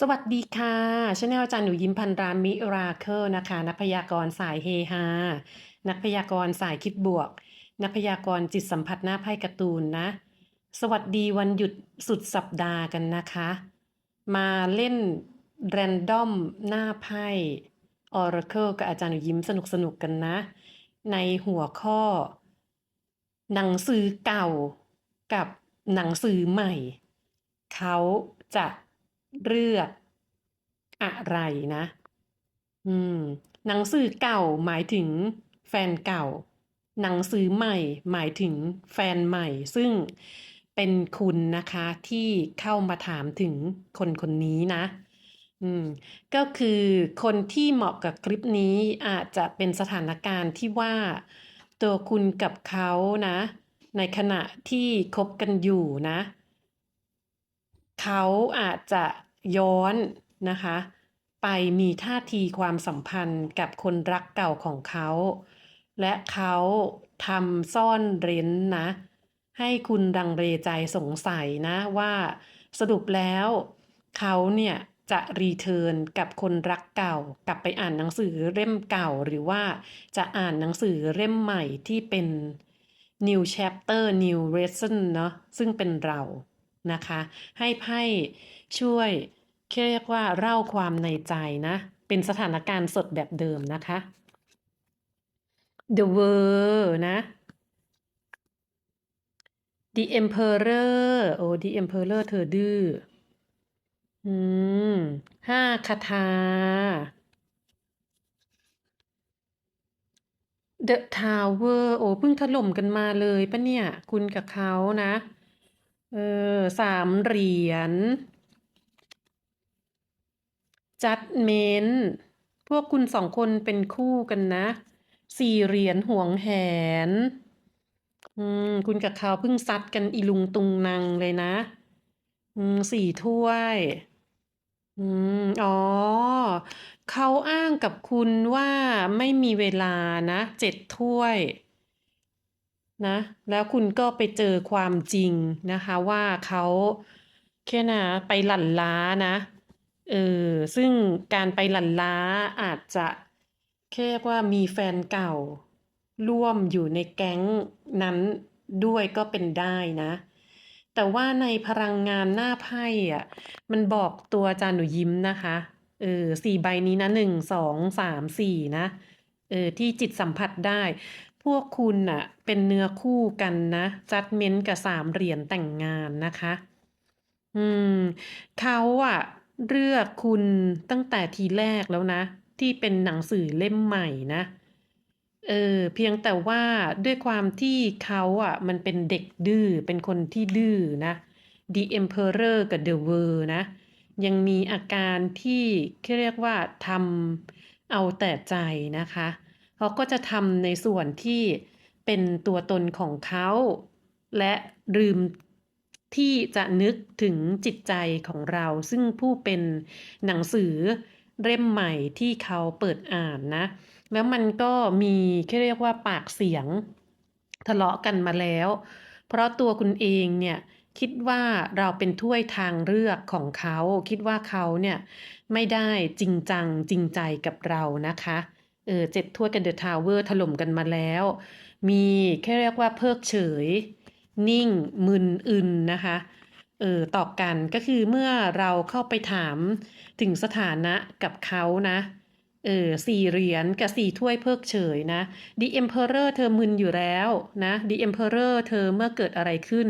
สวัสดีค่ะชาแนลอาจารย์หนูยิ้มพันรามิราเคิลนะคะ นักพยากรณ์สายเฮฮา นักพยากรณ์สายคิดบวก นักพยากรณ์จิตสัมผัสหน้าไพ่การ์ตูนนะ สวัสดีวันหยุดสุดสัปดาห์กันนะคะ มาเล่นแรนดอมหน้าไพ่ออร์เคิลกับอาจารย์หนูยิ้มสนุกสนุกกันนะ ในหัวข้อ หนังสือเก่ากับหนังสือใหม่ เขาจะ เลือก อะไรนะ อืม หนังสือเก่าหมายถึงแฟนเก่า หนังสือใหม่หมายถึงแฟนใหม่ ซึ่งเป็นคุณนะคะที่เข้ามาถามถึงคนคนนี้นะ อืม ก็คือคนที่เหมาะกับคลิปนี้อาจจะเป็นสถานการณ์ที่ว่าตัวคุณกับเขานะ ในขณะที่คบกันอยู่นะ เขาอาจจะ ย้อนนะคะ ไปมีท่าทีความสัมพันธ์กับคนรักเก่าของเขา และเขาทำซ่อนเร้นนะ ให้คุณดังเรใจสงสัยนะว่าสรุปแล้วเขาเนี่ยจะรีเทิร์นกับคนรักเก่า กลับไปอ่านหนังสือเล่มเก่าหรือว่าจะอ่านหนังสือเล่มใหม่ที่เป็น new chapter new lesson เนาะซึ่งเป็นเรานะคะ ให้ไพ่ช่วย เรียกว่าเล่าความในใจนะ เป็นสถานการณ์สดแบบเดิมนะคะ The World นะ The Emperor โอ้ The Emperor เธอดื้ออืมห้าคาถา The Tower โอ้เพิ่งถล่มกันมาเลยปะเนี่ย คุณกับเขานะ เออสามเหรียญ Judgment พวกคุณสองคนเป็นคู่กันนะ สี่เหรียญห่วงแหน อืม คุณกับเขาเพิ่งซัดกันอีลุงตุงนังเลยนะ อืม สี่ถ้วย อืม อ๋อ เขาอ้างกับคุณว่าไม่มีเวลานะเจ็ดถ้วย นะ แล้วคุณก็ไปเจอความจริงนะคะ ว่าเขาแค่นะไปหลั่นล้านะ เออซึ่งการไปหลั่นล้าอาจจะแค่เรียกว่ามีแฟนเก่า ร่วมอยู่ในแก๊งนั้นด้วยก็เป็นได้นะ แต่ว่าในพลังงานหน้าไพ่อะ มันบอกตัวจารย์หนูยิ้มนะคะเออสี่ใบนี้นะหนึ่งสองสามสี่นะเออที่จิตสัมผัสได้ พวกคุณน่ะ เป็นเนื้อคู่กันนะจัดเม้นกับสามเหรียญแต่งงานนะคะ อืมเขาอะ เลือกคุณตั้งแต่ทีแรกแล้วนะ ที่เป็นหนังสือเล่มใหม่นะ เออเพียงแต่ว่าด้วยความที่เขาอะ มันเป็นเด็กดื้อเป็นคนที่ดื้อนะ The Emperor กับ The World นะ ยังมีอาการที่เรียกว่าทำเอาแต่ใจนะคะเขาก็จะทำในส่วนที่เป็นตัวตนของเขา และลืม ที่จะนึกถึงจิตใจของเราซึ่งผู้เป็นหนังสือเล่มใหม่ที่เขาเปิดอ่านนะ แล้วมันก็มีแค่เรียกว่าปากเสียงทะเลาะกันมาแล้ว เพราะตัวคุณเองเนี่ยคิดว่าเราเป็นถ้วยทางเลือกของเขา คิดว่าเขาเนี่ยไม่ได้จริงจังจริงใจกับเรานะคะเออเจ็ดถ้วยกันเดอะทาวเวอร์ถล่มกันมาแล้ว มีแค่เรียกว่าเพิกเฉย นิ่ง มึนอึนนะคะเออตอบกันก็คือเมื่อเราเข้าไปถามถึงสถานะกับเขานะเออสี่เหรียญกับสี่ถ้วยเพิกเฉยนะ The Emperor เธอมึนอยู่แล้วนะ The Emperor เธอเมื่อเกิดอะไรขึ้น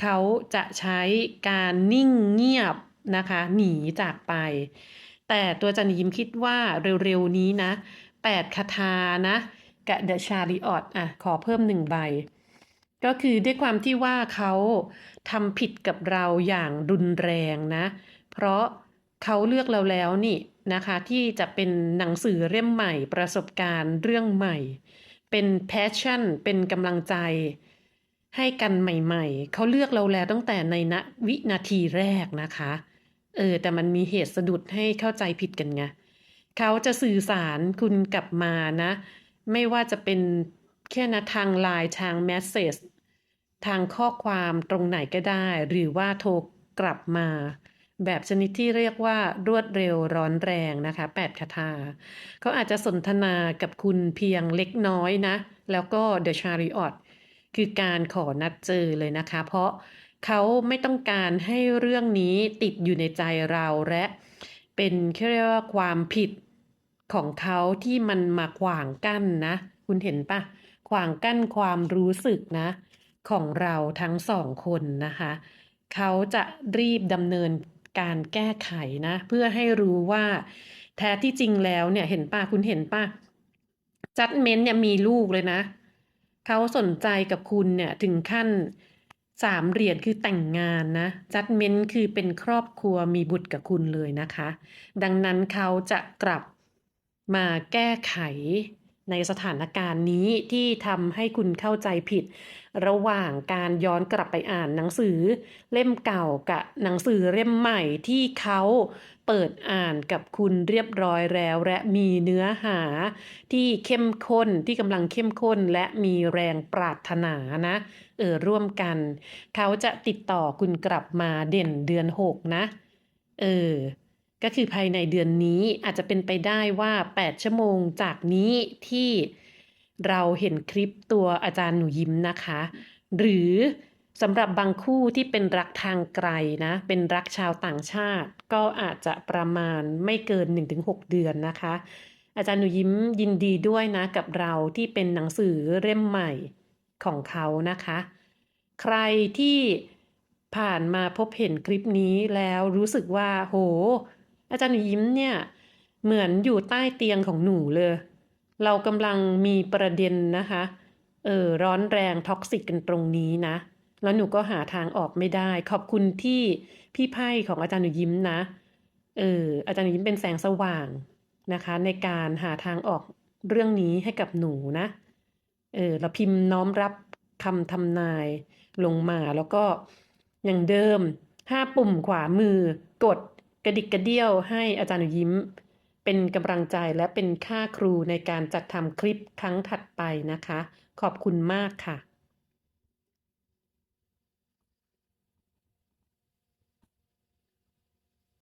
เขาจะใช้การนิ่งเงียบนะคะ หนีจากไป แต่ตัวจันยิมคิดว่าเร็วๆนี้นะแปดคาถานะกับ The Chariot อะขอเพิ่มหนึ่งใบ ก็คือด้วยความที่ว่าเขาทำผิดกับเราอย่างรุนแรงนะ เพราะเขาเลือกเราแล้วนี่นะคะ ที่จะเป็นหนังสือเล่มใหม่ประสบการณ์เรื่องใหม่ เป็นแพชชั่น เป็นกำลังใจ ให้กันใหม่ ๆ เขาเลือกเราแล้วตั้งแต่ในณวินาทีแรกนะคะ เออ แต่มันมีเหตุสะดุดให้เข้าใจผิดกันไงเขาจะสื่อสารคุณกลับมานะ ไม่ว่าจะเป็นแค่นะทางไลน์ทางแมสเซจ ทางข้อความตรงไหนก็ได้ หรือว่าโทรกลับมา แบบชนิดที่เรียกว่ารวดเร็วร้อนแรงนะคะ 8 คาถาเขาอาจจะสนทนากับคุณเพียงเล็กน้อยนะ แล้วก็ The Chariot คือการขอนัดเจอเลยนะคะ เพราะเขาไม่ต้องการให้เรื่องนี้ติดอยู่ในใจเราและ เป็นแค่เรียกว่าความผิดของเขาที่มันมาขวางกั้นนะ คุณเห็นปะขวางกั้นความรู้สึกนะ ของเราทั้งสองคนนะคะ เขาจะรีบดำเนินการแก้ไขนะ เพื่อให้รู้ว่าแท้ที่จริงแล้วเนี่ยเห็นป่ะคุณเห็นป่ะจัดเมนต์เนี่ยมีลูกเลยนะ เขาสนใจกับคุณเนี่ยถึงขั้นสามเหรียญคือแต่งงานนะจัดเมนต์คือเป็นครอบครัวมีบุตรกับคุณเลยนะคะ ดังนั้นเขาจะกลับมาแก้ไข ในสถานการณ์นี้ที่ทำให้คุณเข้าใจผิด ระหว่างการย้อนกลับไปอ่านหนังสือ เล่มเก่ากับหนังสือเล่มใหม่ที่เขาเปิดอ่านกับคุณเรียบร้อยแล้ว และมีเนื้อหาที่เข้มข้นที่กำลังเข้มข้นและมีแรงปรารถนานะเออร่วมกัน เขาจะติดต่อคุณกลับมาเด่นเดือนหกนะ เออ ก็คือภายในเดือนนี้อาจจะเป็นไปได้ว่า 8 ชั่วโมงจากนี้ที่เราเห็นคลิปตัวอาจารย์หนูยิ้มนะคะ หรือสำหรับบางคู่ที่เป็นรักทางไกลนะ เป็นรักชาวต่างชาติ ก็อาจจะประมาณไม่เกิน 1-6 เดือนนะคะ อาจารย์หนูยิ้มยินดีด้วยนะกับเราที่เป็นหนังสือเล่มใหม่ของเขานะคะ ใครที่ผ่านมาพบเห็นคลิปนี้แล้วรู้สึกว่า โห อาจารย์หนูยิ้มเนี่ยเหมือนอยู่ใต้เตียงของหนูเลย เรากำลังมีประเด็นนะคะ เออร้อนแรงท็อกซิกกันตรงนี้นะ แล้วหนูก็หาทางออกไม่ได้ ขอบคุณที่พี่ไพ่ของอาจารย์หนูยิ้มนะ เอออาจารย์หนูยิ้มเป็นแสงสว่างนะคะ ในการหาทางออกเรื่องนี้ให้กับหนูนะ เออเราพิมพ์น้อมรับคำทำนายลงมาแล้วก็อย่างเดิมห้าปุ่มขวามือกด กระดิกกระเดี่ยวให้อาจารย์ยิ้ม เป็นกำลังใจและเป็นค่าครูในการจัดทำคลิปครั้งถัดไปนะคะ ขอบคุณมากค่ะ